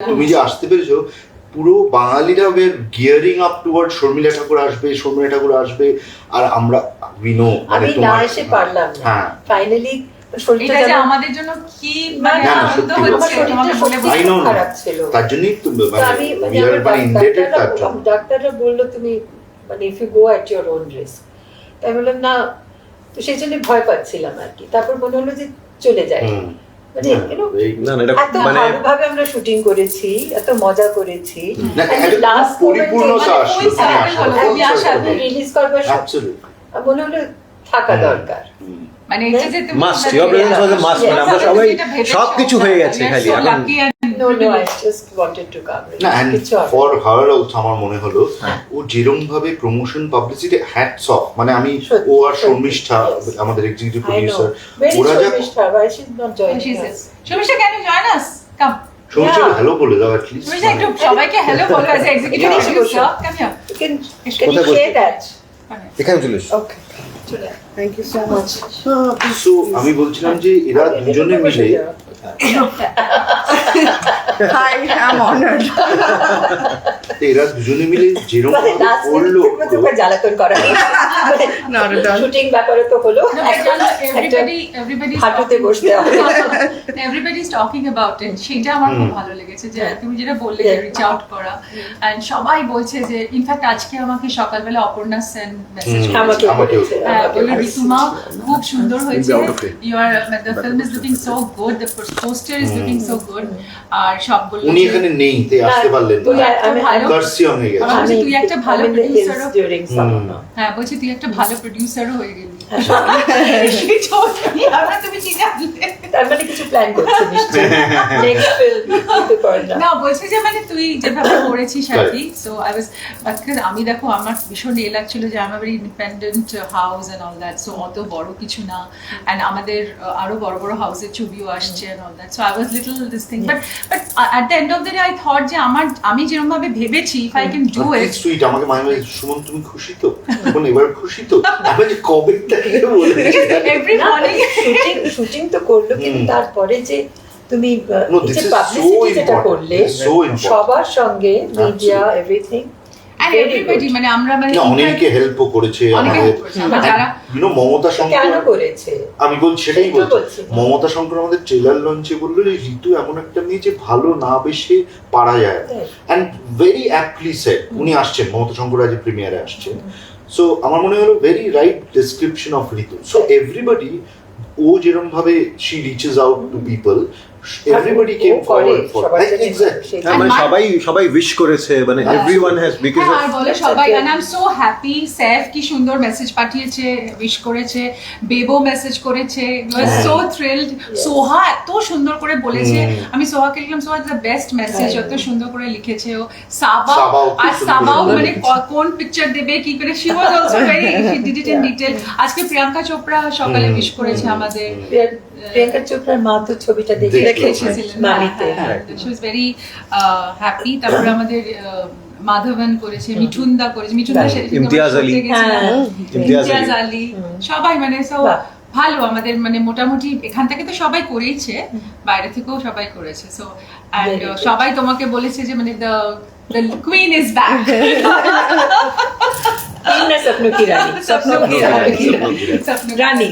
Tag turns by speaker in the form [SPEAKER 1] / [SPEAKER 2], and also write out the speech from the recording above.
[SPEAKER 1] তুমি যে আসতে পেরেছ পুরো বাঙালিরা ওয়ের gearing up towards Sharmila Tagore আসবে শর্মিলা ঠাকুর আসবে আর আমরা উইনো মানে
[SPEAKER 2] আমি না
[SPEAKER 1] তোমার
[SPEAKER 2] এসে পারলাম না।
[SPEAKER 1] হ্যাঁ।
[SPEAKER 2] ফাইনালি
[SPEAKER 3] এটা যে আমাদের জন্য কি মানে
[SPEAKER 1] না,
[SPEAKER 3] আনন্দ
[SPEAKER 1] সত্যি
[SPEAKER 3] হচ্ছে
[SPEAKER 2] শরীরটা
[SPEAKER 3] তোমাকে বলে
[SPEAKER 2] সত্যি
[SPEAKER 1] I
[SPEAKER 2] খুব খারাপ ছিল।
[SPEAKER 1] তার জন্যই তো
[SPEAKER 2] তো
[SPEAKER 1] মানে
[SPEAKER 2] আমি মানে আমার
[SPEAKER 1] মানে তার
[SPEAKER 2] ডাক্তাররা
[SPEAKER 1] জন্য।
[SPEAKER 2] ডাক্তাররা বলল তুমি মানে if you go at your own risk তাই বললাম না। তো সেই জন্য ভয় পাচ্ছিলাম আর কি। তারপর মনে হলো যে চলে যায়
[SPEAKER 1] হুম।
[SPEAKER 2] মানে
[SPEAKER 3] হলো,
[SPEAKER 2] থাকা দরকার।
[SPEAKER 3] মানে এটা যে
[SPEAKER 4] মাস্ট প্রেজেন্স ওয়াজ মাস্ট আমরা সবাই সবকিছু হয়ে গেছে খালি
[SPEAKER 1] আমার মনে হলো
[SPEAKER 4] হ্যাঁ।
[SPEAKER 1] ও যেরকম ভাবে প্রমোশন পাবলিসিটি হ্যাটস আমি ও আর শর্মিষ্ঠা আমাদের এক্সিকিউটিভ প্রোডিউসার ওরা যা শর্মিষ্ঠা
[SPEAKER 2] মানে-
[SPEAKER 1] কেন আমি বলছিলাম যে এরা দুজনে মিলে
[SPEAKER 5] Hi, I'm honored.
[SPEAKER 1] এরা দুজনে মিলে যেরকম করল
[SPEAKER 2] জ্বালাতন করা শুটিং ব্যাপারে তো হলো। হাঁটুতে বসতে হবে।
[SPEAKER 3] Everybody's talking about it. সেটা আমার খুব ভালো লেগেছে যে
[SPEAKER 2] হ্যাঁ।
[SPEAKER 3] তুমি যেটা বললে যে রিচ আউট করা এন্ড সবাই বলছে যে ইনফ্যাক্ট আজকে আমাকে সকালবেলা অপর্ণা সেন মেসেজ।
[SPEAKER 2] বলেছে,
[SPEAKER 3] হ্যাঁ, খুব সুন্দর হয়েছে।
[SPEAKER 4] of it.
[SPEAKER 3] Your the film is looking so good the poster is looking so good আর সব বলল
[SPEAKER 1] উনি এখানে নেই তাই আসতে পারলেন
[SPEAKER 2] তুই
[SPEAKER 1] না
[SPEAKER 2] আমি
[SPEAKER 3] ভালো-
[SPEAKER 1] হয়ে
[SPEAKER 3] তুই একটা ভালো
[SPEAKER 2] now.
[SPEAKER 3] হ্যাঁ বলছি তুই একটা ভালো প্রডিউসারও হয়ে গেলি।
[SPEAKER 2] হ্যাঁ।
[SPEAKER 3] তুমি
[SPEAKER 2] তার মানে কিছু প্ল্যান করছে নিশ্চয়ই। নেক্সট ফিল্ম না
[SPEAKER 3] যে মানে তুই যেভাবে করেছিস আর কি সো আই ওয়াজ আমি দেখো আমার ভীষণ এ লাগছিল যে আমার very independent house and all that so অত বড় কিছু না। অ্যান্ড আমাদের uh, আরও বড় বড় হাউসের ছবিও আসছে and all that so I was little this thing but but at the end of the day I thought যে আমার আমি যেরকম ভাবে ভেবেছি if I can do it
[SPEAKER 1] sweet আমাকে মাঝে মাঝে সুমন তুমি খুশি তো? এবার খুশি তো আমি যে কবে থেকে বলে
[SPEAKER 3] এভরি মর্নিং
[SPEAKER 2] শুটিং শুটিং তো করল কিন্তু তারপরে যে তুমি পাবলিসিটি যেটা করলে. সবার সঙ্গে মিডিয়া. এভরিথিং
[SPEAKER 3] এভরিবডি মানে আমরা মানে
[SPEAKER 1] অনেকে হেল্পও করেছে আমাদের
[SPEAKER 3] help করেছে। আবার যারা
[SPEAKER 1] ইউনো মমতা শঙ্কর
[SPEAKER 2] কেন করেছে
[SPEAKER 1] আমি বলছি সেটাই বলছি। মমতা শঙ্কর আমাদের ট্রেলার লঞ্চে বলল যে ঋতু এমন একটা মেয়ে যে ভালো না বেশে পারা যায়
[SPEAKER 2] হ্যাঁ।
[SPEAKER 1] অ্যান্ড ভেরি অ্যাপ্টলি সেট উনি আসছেন মমতা শঙ্কর আজ প্রিমিয়ারে আসছেন সো আমার মনে হলো very right description of Ritu so everybody ও যেরকম ভাবে she reaches out to people everybody came forward for exactly
[SPEAKER 4] হ্যাঁ, মানে সবাই সবাই উইশ করেছে মানে
[SPEAKER 1] হ্যাঁ।
[SPEAKER 4] এভরিওয়ান হ্যাজ বিকজ অফ
[SPEAKER 3] আর বলে সবাই
[SPEAKER 2] okay.
[SPEAKER 3] and I'm so happy Saif কি সুন্দর মেসেজ পাঠিয়েছে উইশ করেছে বেবো মেসেজ করেছে। সো থ্রিলড সোহা এত সুন্দর করে বলেছে। আমি সোহাকে লিখলাম সোহা দ্য বেস্ট মেসেজ। এত সুন্দর করে লিখেছে ও সাবা আর সাবাও মানে কোন পিকচার দেবে কি করে she was also very she did it in. Detail আজকে প্রিয়াঙ্কা চোপড়া সকালে উইশ করেছে আমাদের
[SPEAKER 2] প্রিয়াঙ্কা চোপড়ার মা তো ছবিটা দেখে
[SPEAKER 1] দেখে
[SPEAKER 3] এসেছিলেন
[SPEAKER 2] মালিতে
[SPEAKER 3] হ্যাঁ শি ওয়াজ ভেরি হ্যাপি তারপরে আমাদের মাধবন করেছে মিঠুন দা করেছে। মিঠুন দা
[SPEAKER 2] হ্যাঁ।
[SPEAKER 4] ইমতিয়াজ আলী।
[SPEAKER 2] হ্যাঁ।
[SPEAKER 4] ইমতিয়াজ আলী।
[SPEAKER 3] সবাই মানে সব ভালো। আমাদের মানে মোটামুটি এখান থেকে তো সবাই করেইছে বাইরে থেকেও সবাই করেছে। সো এন্ড সবাই তোমাকে বলেছে যে মানে the the queen is back
[SPEAKER 2] স্বপ্ন কি রানী
[SPEAKER 3] স্বপ্ন কি
[SPEAKER 2] রানী।
[SPEAKER 3] রানী। স্বপ্ন
[SPEAKER 2] রানী